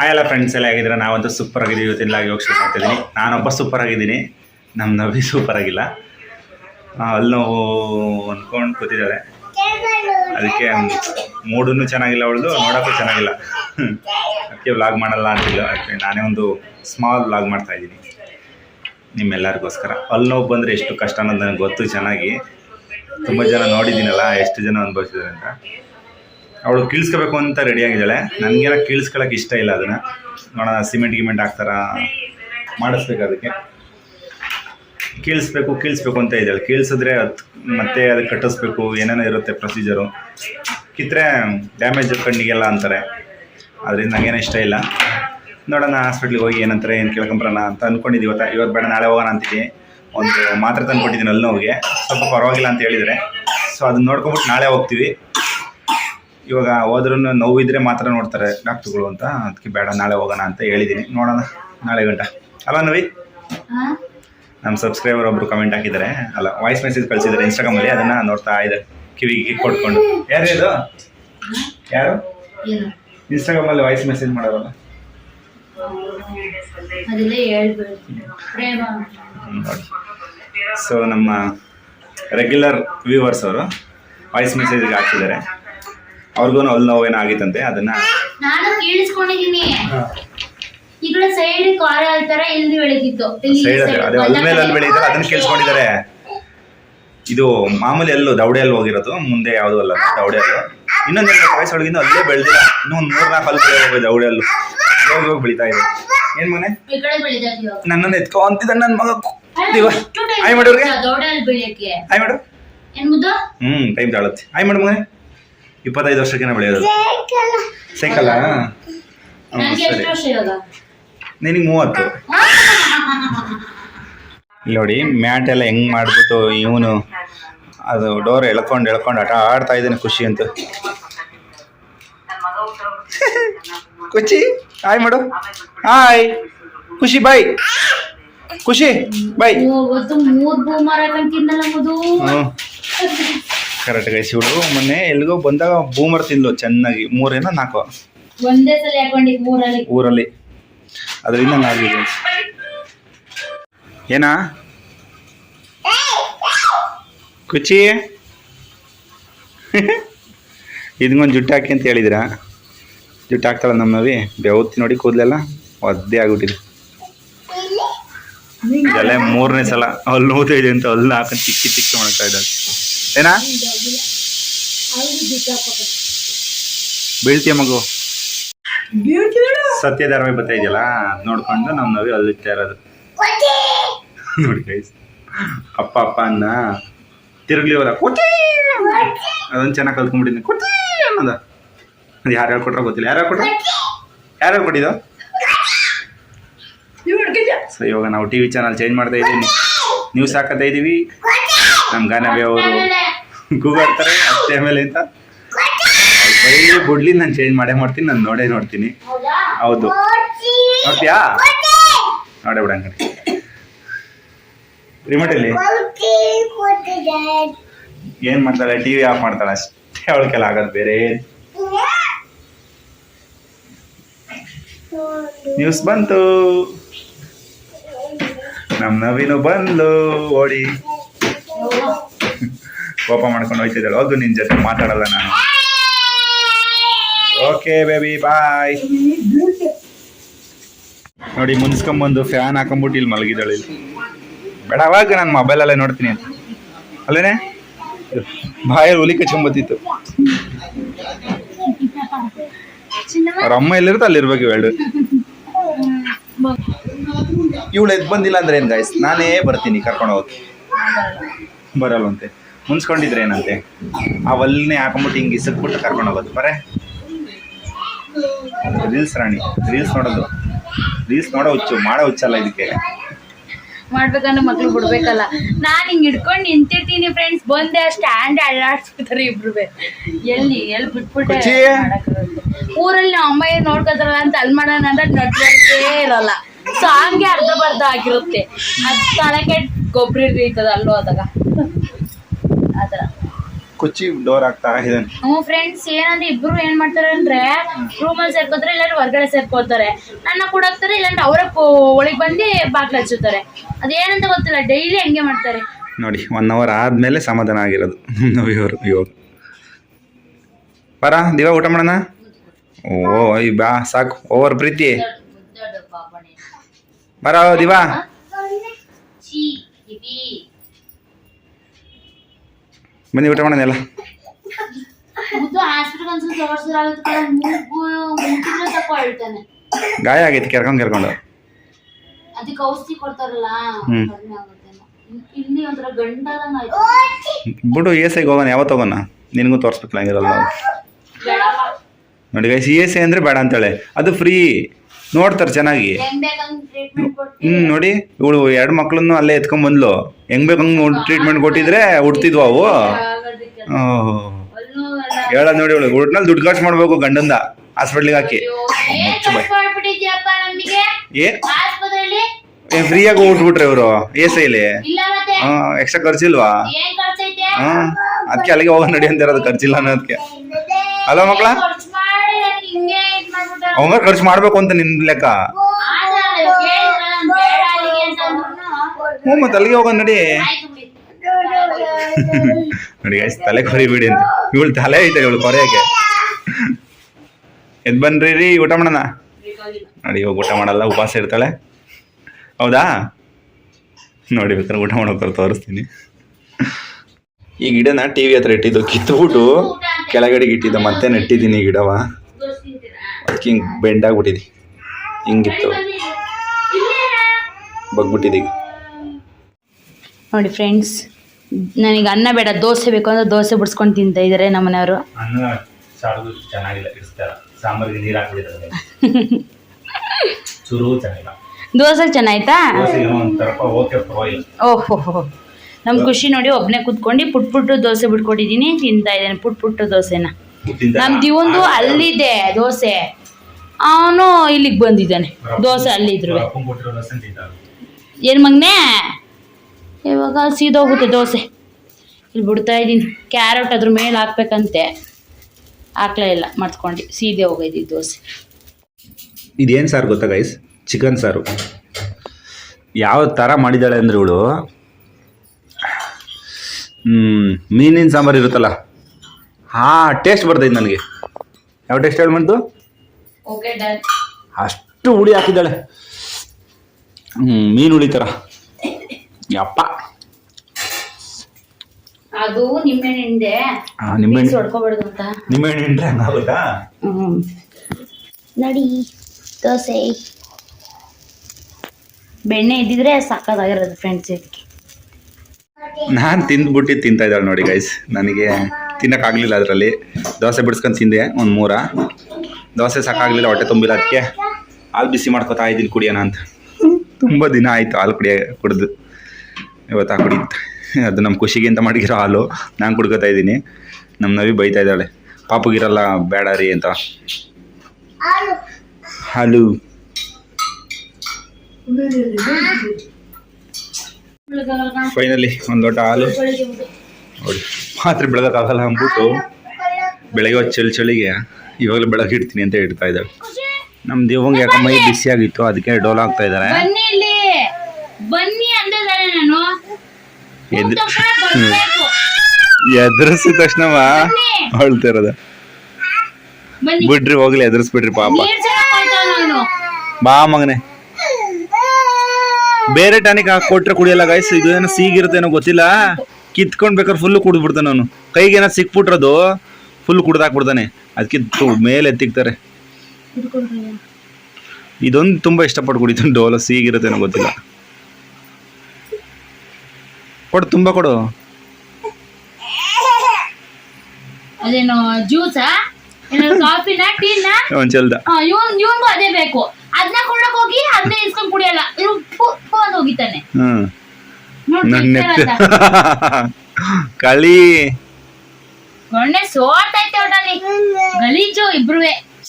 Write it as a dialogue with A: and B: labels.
A: ಆಯಲ್ಲ friends ಎಲ್ಲ ಆಗಿದ್ರೆ ನಾವಂತೂ ಸೂಪರ್ ಆಗಿದ್ದೀವಿ ಇವತ್ತಿನ ಯೋಗ ಶುರು ಮಾಡ್ತಿದ್ದೀನಿ. ನಾನೊಬ್ಬ ಸೂಪರ್ ಆಗಿದ್ದೀನಿ ನಮ್ಮ ನವಿ ಸೂಪರ್ ಆಗಿಲ್ಲ. ಅಲ್ಲಿ ನಾವು ಅಂದ್ಕೊಂಡು ಕೂತಿದ್ದಾಳೆ ಅದಕ್ಕೆ ಮೂಡೂ ಚೆನ್ನಾಗಿಲ್ಲ ಅವಳದು, ನೋಡೋಕ್ಕೂ ಚೆನ್ನಾಗಿಲ್ಲ. ಅದಕ್ಕೆ ವ್ಲಾಗ್ ಮಾಡಲ್ಲ ಅಂತಿಲ್ಲ ಅದಕ್ಕೆ ನಾನೇ ಒಂದು ಸ್ಮಾಲ್ ವ್ಲಾಗ್ ಮಾಡ್ತಾ ಇದ್ದೀನಿ. ನಿಮ್ಮೆಲ್ಲರಿಗೋಸ್ಕರ. ಅಲ್ಲಿ ನೋವು ಬಂದರೆ ಎಷ್ಟು ಕಷ್ಟ ಅನ್ನೋದು ನನಗೆ ಗೊತ್ತು ಚೆನ್ನಾಗಿ. ತುಂಬ ಜನ ನೋಡಿದ್ದೀನಲ್ಲ, ಎಷ್ಟು ಜನ ಅನುಭವಿಸಿದ್ದಾರೆ ಅಂತ. ಅವಳು ಕೀಳ್ಸ್ಕೋಬೇಕು ಅಂತ ರೆಡಿಯಾಗಿದ್ದಾಳೆ ನನಗೆಲ್ಲ ಕೀಳ್ಸ್ಕೊಳಕ್ಕೆ ಇಷ್ಟ ಇಲ್ಲ ಅದನ್ನು. ನೋಡೋಣ ಸಿಮೆಂಟ್ ಗಿಮೆಂಟ್ ಹಾಕ್ತಾರ? ಮಾಡಿಸ್ಬೇಕು ಅದಕ್ಕೆ. ಕೀಳಿಸ್ಬೇಕು ಕೀಳಿಸ್ಬೇಕು ಅಂತ ಇದ್ದಾಳೆ. ಕೀಳ್ಸಿದ್ರೆ ಅದು ಮತ್ತೆ ಅದಕ್ಕೆ ಕಟ್ಟಿಸ್ಬೇಕು. ಏನೇನೋ ಇರುತ್ತೆ ಪ್ರೊಸೀಜರು ಕಿತ್ತರೆ ಡ್ಯಾಮೇಜ್ ಕಣ್ಣಿಗೆಲ್ಲ ಅಂತಾರೆ. ಅದರಿಂದ ನನಗೇನು ಇಷ್ಟ ಇಲ್ಲ. ನೋಡೋಣ ಹಾಸ್ಪಿಟ್ಲಿಗೆ ಹೋಗಿ ಏನಂತಾರೆ, ಏನು ಕೇಳ್ಕೊಂಬರೋಣ ಅಂತ ಅಂದ್ಕೊಂಡಿದ್ದೀವಿ ಇವತ್ತು. ಇವತ್ತು ಬೇಡ, ನಾಳೆ ಹೋಗೋಣ ಅಂತಿದ್ದೀನಿ. ಒಂದು ಮಾತ್ರೆ ತಂದ್ಕೊಟ್ಟಿದ್ದೀನಿ ಅಲ್ಲಿ ನೋವಿಗೆ ಸ್ವಲ್ಪ ಪರವಾಗಿಲ್ಲ ಅಂತ ಹೇಳಿದರೆ. ಸೊ ಅದನ್ನ ನೋಡ್ಕೊಂಬಿಟ್ಟು ನಾಳೆ ಹೋಗ್ತೀವಿ. ಇವಾಗ ಹೋದ್ರೂ ನೋವಿದ್ರೆ ಮಾತ್ರ ನೋಡ್ತಾರೆ ಡಾಕ್ಟ್ರುಗಳು ಅಂತ. ಅದಕ್ಕೆ ಬೇಡ ನಾಳೆ ಹೋಗೋಣ ಅಂತ ಹೇಳಿದ್ದೀನಿ ನೋಡೋಣ ನಾಳೆ ಗಂಟ. ಅಲ್ಲ ನವಿ ನಮ್ಮ ಸಬ್ಸ್ಕ್ರೈಬರ್ ಒಬ್ರು ಕಮೆಂಟ್ ಹಾಕಿದ್ದಾರೆ ಅಲ್ಲ ವಾಯ್ಸ್ ಮೆಸೇಜ್ ಕಳಿಸಿದ್ದಾರೆ ಇನ್ಸ್ಟಾಗ್ರಾಮಲ್ಲಿ ಅದನ್ನು ನೋಡ್ತಾ ಇದೆ ಕಿವಿಗೆ ಕೊಟ್ಕೊಂಡು. ಯಾರು ಇದು? ಯಾರು? ಇನ್ಸ್ಟಾಗ್ರಾಮಲ್ಲಿ ವಾಯ್ಸ್ ಮೆಸೇಜ್ ಮಾಡೋರಲ್ಲ. ಸೊ ನಮ್ಮ ರೆಗ್ಯುಲರ್ ವ್ಯೂವರ್ಸ್ ಅವರು ವಾಯ್ಸ್ ಮೆಸೇಜ್ಗೆ ಹಾಕಿದ್ದಾರೆ ಅವ್ರಿಗೂ ಅಲ್ಲಿ ನೋವೇನೋ ಆಗಿತ್ತಂತೆ ಅದನ್ನ
B: ನಾನು ಕೇಳಿಸ್ಕೊಂಡಿದ್ದೀನಿ. ಈ ಕಡೆ ಸೈಡ್ ಕಾರ ತರ ಇಲ್ಲಿ ಬೆಳೀತಿತ್ತು.
A: ಸೈಡ್
B: side
A: ಅದೇ ಅಲ್ ಮೇಲೆ ಅಲ್ಲಿ ಬೆಳೀತಾರೆ ಅದನ್ನ ಕೇಳಿಸ್ಕೊಂಡಿದ್ದಾರೆ. ಇದು ಮಾಮೂಲಿ ಎಲ್ಲೂ ದೌಡೆ ಅಲ್ಲಿ ಹೋಗಿರೋದು ಮುಂದೆ ಯಾವ್ದು ಅಲ್ಲ ದೌಡೆ ಅಲ್ಲೂ. ಇನ್ನೊಂದು ವಯಸ್ಸು ಒಳಗಿಂದ ಅಲ್ಲೇ ಬೆಳೆದಿಲ್ಲ. ಇನ್ನೂ ಒಂದು ಮೂರು ನಾಲ್ಕು ಅಲ್ಲಿ ಹೋಗಿ ದವಡೆ ಅಲ್ಲು. ಹೋಗಿ ಹೋಗಿ ಬೆಳೀತಾ ಇದೆ. ಏನ್ ಮನೆ ನನ್ನನ್ನು ಎತ್ಕೊ ಅಂತಿದ್ದ ನನ್ನ ಮಗ ಆಯ್ ಮಾಡೋರ್ಗೆ ಆಯ್ ಮಾಡು.
B: ಏನ್ ಮುದ್ದು?
A: ಹ್ಮ್ ಟೈಮ್ ತಾಳತ್ತೆ. ಆಯ್ ಮಾಡು ಮನೆ ಇಪ್ಪತ್ತೈದು ವರ್ಷಕ್ಕೇನೆ ಬೆಳೆಯೋದು.
B: ಸೈಕಲ್
A: ಸರಿ. ನಿನಗೆ ಮೂವತ್ತು. ಇಲ್ಲಿ ನೋಡಿ ಮ್ಯಾಟ್ ಎಲ್ಲ ಹೆಂಗ್ ಮಾಡ್ಬಿಟ್ಟು ಇವನು ಅದು ಡೋರ್ ಎಳ್ಕೊಂಡು ಎಳ್ಕೊಂಡು ಆಟ ಆಡ್ತಾ ಇದ್ದೀನಿ ಖುಷಿ ಅಂತ. ಖುಷಿ ಹಾಯ್ ಮಾಡು. ಹಾಯ್. ಖುಷಿ ಬಾಯ್. ಖುಷಿ ಬಾಯ್.
B: ಮೂರ್
A: ಹ್ಞೂ ಕರೆಕ್ಟ್ ಗೈಸ್ ಇವಳು ಮೊನ್ನೆ ಎಲ್ಲಿಗೋ ಬಂದಾಗ ಬೂಮರ್ ತಿಂದ್ಲು ಚೆನ್ನಾಗಿ. ಮೂರೇನೋ ನಾಲ್ಕು?
B: ಒಂದೇ ಸಲ ಹಾಕೊಂಡಿ ಮೂರಲ್ಲಿ.
A: ಊರಲ್ಲಿ. ಅದರಿಂದ ನಾಲ್ಕು ಏನಾ? ಕುಚಿ ಇದ್ಗೊಂದು ಜುಟ್ಟು ಹಾಕಿ ಅಂತ ಹೇಳಿದ್ರ? ಜುಟ್ಟು ಹಾಕ್ತಾಳ ನಮ್ಮ ನವಿ. ಬೆವತ್ತಿ ನೋಡಿ ಕೂದಲೆಲ್ಲ ಒದ್ದೆ ಆಗ್ಬಿಟ್ಟಿದೆ. ಇದೆಲ್ಲ ಮೂರನೇ ಸಲ. ಅಲ್ಲಿ ನೋತಾ ಇದೆ ಅಂತ ಅಲ್ಲಿ ಹಾಕೊಂಡು ಚಿಕ್ಕಿ ಚಿಕ್ಕಿ ಮಾಡ್ತಾ ಇದ್ದಾಳೆ. ಏನಾ? ಬೀಳ್ತೀಯ ಮಗು? ಸತ್ಯ ಧಾರಾವಾಹಿ ಬರ್ತಾ ಇದೆಯಲ್ಲ ಅದ್ ನೋಡ್ಕೊಂಡು ನಮ್ಮ ನವಿ ಅಲ್ಲಿತ್ತಾ ಇರೋದು. ನೋಡಿ ಗೈಸ್ ಅಪ್ಪ ಅಪ್ಪ ಅನ್ನ ತಿರುಗ್ಲಿ ಹೋದ ಕೊಟ್ಟಿ! ಅದೊಂದು ಚೆನ್ನಾಗಿ ಕಲ್ತ್ಕೊಂಡ್ಬಿಟ್ಟಿದ್ದೀನಿ ಕೊಟ್ಟಿ ಅನ್ನೋದ. ಅದು ಯಾರು ಹೇಳ್ಕೊಟ್ರ ಗೊತ್ತಿಲ್ಲ. ಯಾರು ಹೇಳ್ಕೊಟ್ರ? ಯಾರು ಹೇಳ್ಕೊಟ್ಟಿದ್ದು? ಸೊ ಇವಾಗ ನಾವು ಟಿ ವಿ ಚಾನಲ್ ಚೇಂಜ್ ಮಾಡ್ತಾ ಇದ್ದೀನಿ. ನ್ಯೂಸ್ ಹಾಕತ್ತಾ ಇದ್ದೀವಿ. ನಮ್ಮ ಗಾನವಿ ಅವರು ಕೂಗಾಡ್ತಾರೆ ಅಷ್ಟೇ ಆಮೇಲೆ ಅಂತ ಬೈಲಿ ಬುಡ್ಲಿ ನಾನು ಚೇಂಜ್ ಮಾಡೇ ಮಾಡ್ತೀನಿ, ನಾನು ನೋಡೇ ನೋಡ್ತೀನಿ.
B: ಹೌದಾ.
A: ನೋಡ್ತೀಯಾ? ನೋಡೇ ಬಿಡ ಅಂಗಡಿ. ರಿಮೋಟ್ ಅಲ್ಲಿ? ಏನ್ ಮಾಡ್ತಾಳೆ? ಟಿವಿ ಆಫ್ ಮಾಡ್ತಾಳೆ ಅಷ್ಟೇ, ಅವಳ ಕೆಲ ಆಗೋದು ಬೇರೆ ನ್ಯೂಸ್ ಬಂತು. ನಮ್ ನವೀನು ಬಂದ್ಲು ಓಡಿ. ಕೋಪ ಮಾಡ್ಕೊಂಡು ಹೋಯ್ತಿದ್ದಾಳೆ. ಹೌದು ನಿನ್ ಜೊತೆ, ಮಾತಾಡಲ್ಲ ನಾನು. ಓಕೆ ಬೇಬಿ ಬಾಯ್ ನೋಡಿ, ಮುನ್ಸ್ಕೊಂಬಂದು ಫ್ಯಾನ್ ಹಾಕೊಂಬಿಟ್ಟು ಇಲ್ಲಿ ಮಲಗಿದ್ದಾಳೆ ಇಲ್ಲಿ. ಬೇಡ ಅವಾಗ ಮೊಬೈಲ್ ಅಲ್ಲೇ ನೋಡ್ತೀನಿ ಅಂತ. ಅಲ್ಲೇನೆ? ಬಾಯಲ್ಲಿ ಹುಲಿ ಕಚ್ಕೊಂಬತ್ತಿತ್ತು. ಅವ್ರ ಅಮ್ಮ ಎಲ್ಲಿರುತ್ತೆ ಅಲ್ಲಿರ್ಬೇಕು ಹೇಳು ಇವಳು ಎದ್ದು ಬಂದಿಲ್ಲ ಅಂದ್ರೆ ಏನು ಗಾಯ್ಸ್ ನಾನೇ ಬರ್ತೀನಿ, ಕರ್ಕೊಂಡು ಹೋಗಿ. ಬರಲ್ವಂತೆ ಮುನ್ಸ್ಕೊಂಡಿದ್ರೆ ಏನಂತೆ? ಆ ವಲ್ನೇ ಹಾಕೊಂಬಿಟ್ಟು ಹಿಂಗೆ ಇಸಕ್ಬಿಟ್ಟು ಕರ್ಕೊಂಡು ಹೋಗೋದು. ಬರೇ. ರೀಲ್ಸ್ ರಾಣಿ ರೀಲ್ಸ್ ನೋಡೋದು. ರೀಲ್ಸ್ ನೋಡೋ ಹುಚ್ಚು ಮಾಡೋ ಹುಚ್ಚಲ್ಲ ಇದಕ್ಕೆ.
B: ಮಾಡ್ಬೇಕಂದ್ರೆ ಮಕ್ಳು ಬಿಡ್ಬೇಕಲ್ಲ. ನಾನ್ ಹಿಂಗ್ ಹಿಡ್ಕೊಂಡು ನಿಂತಿರ್ತೀನಿ ಫ್ರೆಂಡ್ಸ್ ಬಂದೆ ಸ್ಟ್ಯಾಂಡ್ ಅಳ್ಳಾಡ್ಸ್ಬಿಡ್ತಾರೆ ಇಬ್ರು ಎಲ್ಲಿ ಎಲ್ಲಿ ಬಿಟ್ಬಿಟ್ಟೆ. ಊರಲ್ಲಿ ನಮ್ಮ ಅಮ್ಮ ಏನ್ ನೋಡ್ಕೊತಾರಲ್ಲ ಅಂತ ಅಲ್ಲಿ ಮಾಡೋಣ ಅಂದ್ರೆ ನಡ್ವಳಿಕೆ ಇರಲ್ಲ. ಹಂಗೆ ಅರ್ಧ ಬರ್ಧ ಆಗಿರುತ್ತೆ. ಅದ್ ತನಕ್ಕೆ ಗೊಬ್ಬರ ಇರ್ತದ ಅಲ್ಲೂ ಆದಾಗ. ಆತರ
A: ಕುಚ್ಚಿ ಡೋರ್ ಆಗ್ತಾ ಇದ್ದಾನೆ
B: ಹ್ಞೂ ಫ್ರೆಂಡ್ಸ್ ಏನಂದ್ರೆ ಇಬ್ರು ಏನ್ ಮಾಡ್ತಾರೆ ಅಂದ್ರೆ ರೂಮಲ್ಲಿ ಸೇರ್ಕೋತಾರೆ ಇಲ್ಲಾಂದ್ರೆ ಹೊರಗಡೆ ಸೇರ್ಕೋತಾರೆ. ನನ್ನ ಕೂಡ ಹಾಕ್ತಾರೆ ಇಲ್ಲಾಂದ್ರೆ ಅವರ ಒಳಗೆ ಬಂದು ಬಾಗ್ಲು ಹಚ್ಚುತ್ತಾರೆ. ಅದೇನಂತ ಗೊತ್ತಿಲ್ಲ ಡೈಲಿ ಹಂಗೆ ಮಾಡ್ತಾರೆ.
A: ನೋಡಿ ಒನ್ ಅವರ್ ಆದಮೇಲೆ ಸಮಾಧಾನ ಆಗಿರೋದು. ಇವರು ಇವಾಗ ಬರ ದಿವ ಊಟ ಮಾಡೋಣ? ಓ ಈ ಬಾ ಸಾಕು. ಓವರ್ ಪ್ರೀತಿ. ಬರ ದಿವಾ ಬನ್ನಿ ಊಟ ಮಾಡೋಣ ಎಲ್ಲ ಗಾಯ ಆಗೈತಿ ಕೆರ್ಕೊಂಡ್ ಕೆರ್ಕೊಂಡು.
B: ಅದಕ್ಕೆ ಔಷಧಿ ಕೊಡ್ತಾರಲ್ಲ
A: ಹ್ಮ್.
B: ಕಡಿಮೆ ಆಗುತ್ತೇನೋ ಇಲ್ಲಿ ಒಂಥರ ಗಂಡದಂಗ
A: ಬಿಡು ಎ ಸೈಗೆ ಹೋಗೋಣ ಯಾವತ್ತು ಹೋಗೋಣ. ನಿನಗೂ ತೋರಿಸ್ಬೇಕಲ್ಲ ಹಂಗಿರಲ್ಲ ನೋಡಿ ಗೈಸ್ ಇ ಎಸ್ ಐ ಅಂದರೆ ಬೇಡ ಅಂತಾಳೆ. ಅದು ಫ್ರೀ ನೋಡ್ತಾರೆ ಚೆನ್ನಾಗಿ.
B: ಹೆಂಗ್ ಬೇಕಂಗ್
A: ಹ್ಞೂ ನೋಡಿ ಇವಳು ಎರಡು ಮಕ್ಳನ್ನು ಅಲ್ಲೇ ಎತ್ಕೊಂಡ್ ಬಂದ್ಲು. ಹೆಂಗ್ ಬೇಕು ಹಂಗೆ ಟ್ರೀಟ್ಮೆಂಟ್ ಕೊಟ್ಟಿದ್ರೆ ಹುಡ್ತಿದ್ವು ಅವು. ಹೇಳ ನೋಡಿ ಇವಳು ಹುಡ್ನಲ್ಲಿ ದುಡ್ಡು ಖರ್ಚು ಮಾಡ್ಬೇಕು ಗಂಡಂದ. ಹಾಸ್ಪಿಟ್ಲಿಗೆ ಹಾಕಿ.
B: ಏನ್
A: ಫ್ರೀಯಾಗಿ ಊಟ್ಬಿಟ್ರೆ ಇವರು ಎ
B: ಸೈಲಿ ಮತ್ತೆ?
A: ಎಕ್ಸ್ಟ್ರಾ ಖರ್ಚಿಲ್ವಾ? ಹ್ಮ್ ಅದಕ್ಕೆ ಅಲ್ಲಿಗೆ ಹೋಗೋಣ ನಡಿ ಅಂತಿರೋದು ಖರ್ಚಿಲ್ಲ ಅನ್ನೋದಕ್ಕೆ. ಅಲ್ಲ ಮಕ್ಳ ಅವಂಗ ಖರ್ಚು ಮಾಡ್ಬೇಕು ಅಂತ ನಿನ್ ಲೆಕ್ಕ.
B: ಬೇಡ
A: ಹ್ಞೂ, ಮತ್ತೆ ಅಲ್ಲಿಗೆ ಹೋಗೋಣ ನಡಿ.
B: ಬಿಡಿ
A: ನೋಡಿ ಗೈಸ್ ತಲೆ ಕೊರಿಬೇಡಿ ಅಂತ. ಇವಳು ತಲೆ ಐತೆ, ಇವಳು ಕೊರೆಯಕ್ಕೆ ಎದ್ ಬನ್ರಿ ರೀ, ಊಟ ಮಾಡೋಣ? ನಡಿ, ಇವಾಗ ಊಟ ಮಾಡಲ್ಲ, ಉಪವಾಸ ಇರ್ತಾಳೆ. ಹೌದಾ? ನೋಡಿ ಬೇಕಾದ್ರೆ ಊಟ ಮಾಡೋಕೆ ತೋರಿಸ್ತೀನಿ. ಈ ಗಿಡನ ಟಿ ವಿ ಹತ್ರ ಇಟ್ಟಿದ್ದು, ಕಿತ್ಬಿಟ್ಟು ಕೆಳಗಡೆಗೆ ಇಟ್ಟಿದ್ದ, ಮತ್ತೆ ನೆಟ್ಟಿದ್ದೀನಿ ಈ ಗಿಡವ. ಅದಕ್ಕೆ ಹಿಂಗೆ ಬೆಂಡಾಗ್ಬಿಟ್ಟಿದೆ ಹಿಂಗಿತ್ತು. ಬಗ್ಬಿಟ್ಟಿದೆ
B: ನೋಡಿ ಫ್ರೆಂಡ್ಸ್ ನನಗೆ ಅನ್ನ ಬೇಡ ದೋಸೆ ಬೇಕು ಅಂದ್ರೆ ದೋಸೆ ಬಿಡ್ಸ್ಕೊಂಡು ತಿಂತ ಇದ್ದಾರೆ ನಮ್ಮನೆಯವರು.
A: ಮನೆಯವರು
B: ದೋಸೆ ಚೆನ್ನಾಯ್ತಾ? ಓಹೋ ನಮ್ಮ ಖುಷಿ ನೋಡಿ ಒಬ್ಬನೇ ಕುತ್ಕೊಂಡು ಪುಟ್ ಪುಟ್ಟು ದೋಸೆ ಬಿಟ್ಕೊಟ್ಟಿದ್ದೀನಿ ತಿಂತಾ ಇದ್ದೇನೆ ಪುಟ್ ಪುಟ್ಟು ದೋಸೆನ. ನಮ್ಮ ದಿವಂದು ಅಲ್ಲಿದೆ ದೋಸೆ. ಅವನು ಇಲ್ಲಿಗೆ ಬಂದಿದ್ದಾನೆ ದೋಸೆ ಅಲ್ಲಿದ್ರು. ಏನು ಮಗನೇ? ಇವಾಗ ಸೀದೋಗುತ್ತೆ ದೋಸೆ. ಇಲ್ಲಿ ಬಿಡ್ತಾ ಇದ್ದೀನಿ. ಕ್ಯಾರೆಟ್ ಅದ್ರ ಮೇಲೆ ಹಾಕ್ಬೇಕಂತೆ. ಹಾಕ್ಲೇ ಇಲ್ಲ ಮರ್ತ್ಕೊಂಡು. ಸೀದೆ ಹೋಗಿದ್ದೀವಿ ದೋಸೆ.
A: ಇದೇನು ಸಾರು ಗೊತ್ತಾ ಗೈಸ್ ಚಿಕನ್ ಸಾರು. ಯಾವ ಥರ ಮಾಡಿದ್ದಾಳೆ ಅಂದ್ರೆ ಇವಳು ಮೀನಿನ ಸಾಂಬಾರು ಇರುತ್ತಲ್ಲ ಹಾಂ ಟೇಸ್ಟ್ ಬರ್ತೈತೆ ನನಗೆ. ಯಾವ ಟೇಸ್ಟ್ ಹೇಳಿ ಬಂತು
B: ಓಕೆ ಡನ್
A: ಅಷ್ಟು ಹುಳಿ ಹಾಕಿದ್ದಾಳೆ. ಹ್ಞೂ ಮೀನು ಹುಳಿ ತರ. ಯಪ್ಪ.
B: ಅದು ನಿಂಬೆಹಣ್ಣು ಹಿಂಡೆ
A: ಹಾಂ ನಿಂಬೆಹಣ್ಣು
B: ಹೊಡ್ಕೊಬಾರ್ದು ಅಂತ.
A: ನಿಂಬೆಹಣ್ಣು ಹಿಂಡ್ರೆ ಹಂಗಾಗುತ್ತಾ
B: ಹ್ಮ್. ನಡಿ ದೋಸೆ. ಬೆಣ್ಣೆ ಇದ್ದಿದ್ರೆ ಸಾಕಾಗಿರೋದು ಫ್ರೆಂಡ್ಸ್ ಇದಕ್ಕೆ
A: ನಾನು ತಿಂದ್ಬಿಟ್ಟು ತಿಂತಾ ಇದ್ದಾಳೆ ನೋಡಿ ಗೈಸ್ ನನಗೆ ತಿನ್ನೋಕ್ಕಾಗಲಿಲ್ಲ ಅದರಲ್ಲಿ. ದೋಸೆ ಬಿಡಿಸ್ಕೊಂಡು ತಿಂದೆ ಒಂದು ಮೂರ. ದೋಸೆ ಸಾಕಾಗಲಿಲ್ಲ ಹೊಟ್ಟೆ ತುಂಬಿಲ್ಲ ಅದಕ್ಕೆ ಹಾಲು ಬಿಸಿ ಮಾಡ್ಕೊತಾ ಇದ್ದೀನಿ ಕುಡಿಯೋಣ ಅಂತ. ತುಂಬ ದಿನ ಆಯಿತು ಹಾಲು ಕುಡಿಯ ಕುಡ್ದು. ಇವತ್ತು ಕುಡಿಯುತ್ತೆ. ಅದು ನಮ್ಮ ಖುಷಿಗೆ ಅಂತ ಮಾಡಿರೋ ಹಾಲು. ನಾನು ಕುಡ್ಕೋತಾ ಇದ್ದೀನಿ. ನಮ್ಮ ನವಿ ಬೈತಾ ಇದ್ದಾಳೆ. ಪಾಪಗಿರಲ್ಲ ಬೇಡ ರೀ ಅಂತ. ಹಾಲು. ಫೈನಲಿ ಒಂದು ದೊಡ್ಡ ಹಾಲು. ನೋಡಿ ಮಾತ್ರ ಬೆಳಗಕ್ಕಾಗಲ್ಲ ಅಂದ್ಬಿಟ್ಟು ಬೆಳಗ್ಗೆ ಚಳಿ ಚಳಿಗೆ ಇವಾಗಲೇ ಬೆಳಗ್ಗೆ ಇಡ್ತೀನಿ ಅಂತ ಇಡ್ತಾ ಇದ್ದಾಳೆ. ನಮ್ಮ ದೇವಂಗೆ ಯಾಕೆ ಮೈ ಬಿಸಿ ಆಗಿತ್ತು ಅದಕ್ಕೆ ಡೋಲ್ ಆಗ್ತಾ ಇದ್ದಾರೆ. ಎದುರಿಸಿದ ತಕ್ಷಣ ಇರೋದು. ಬಿಡ್ರಿ ಹೋಗ್ಲಿ ಎದುರಿಸ್ಬಿಡ್ರಿ ಪಾಪ. ಬಾ ಮಗನೆ. ಬೇರೆ ಟಾನಿಕ್ ಹಾಕಿ ಕೊಟ್ರೆ ಕುಡಿಯಲ್ಲ ಗಾಯ್ಸ್ ಇದು ಏನೋ ಸೀಗಿರುತ್ತೇನೋ ಗೊತ್ತಿಲ್ಲ? ಕಿತ್ಕೊಂಡ್ ಬೇಕಾದ್ರೆ ಫುಲ್ ಕುಡಿದ್ಬಿಡ್ತಾನೆ ಅವನು ಕೈಗೆ ಏನಾದ್ರು ಸಿಕ್ಬಿಟ್ರದು ಫುಲ್ ಕುಡ್ದಾಕ್ಬಿಡ್ತಾನೆ ಅದಕ್ಕೆ ಮೇಲೆ ಎತ್ತಿಕ್ತಾರೆ. ಇದೊಂದು ತುಂಬಾ ಇಷ್ಟಪಟ್ಟು ಕುಡಿತಾನೆ ಡೋಲ ಸೀಗಿರುತ್ತೇನೋ ಗೊತ್ತಿಲ್ಲ. ಕೊಡು ತುಂಬಾ ಕೊಡು.
B: ಅದೇನೋ ಜ್ಯೂಸಾ ಕಾಫಿನ ಟೀನಾ
A: ಒಂದ್ ಚಲ್ದ
B: ಇವನ್ ಇವನ್ಗೂ ಅದೇ ಬೇಕು. ಅದನ್ನ ಕೊಡಕ್ ಹೋಗಿ ಅದನ್ನ ಇಸ್ಕೊಂಡ್ ಕುಡಿಯಲ್ಲ. ಇವ್ ಹೋಗಿತಾನೆ
A: ಹ್ಮ್.
B: ನೋಡ್
A: ನನ್ನ
B: ಬಿಡ್ತಾರಲ್ಲ.
A: ಕಳಿ.
B: ಸೋತೈತೆ ಒಟ್ಟಲ್ಲಿ ಗಲೀಜು ಇಬ್ರುವೆ.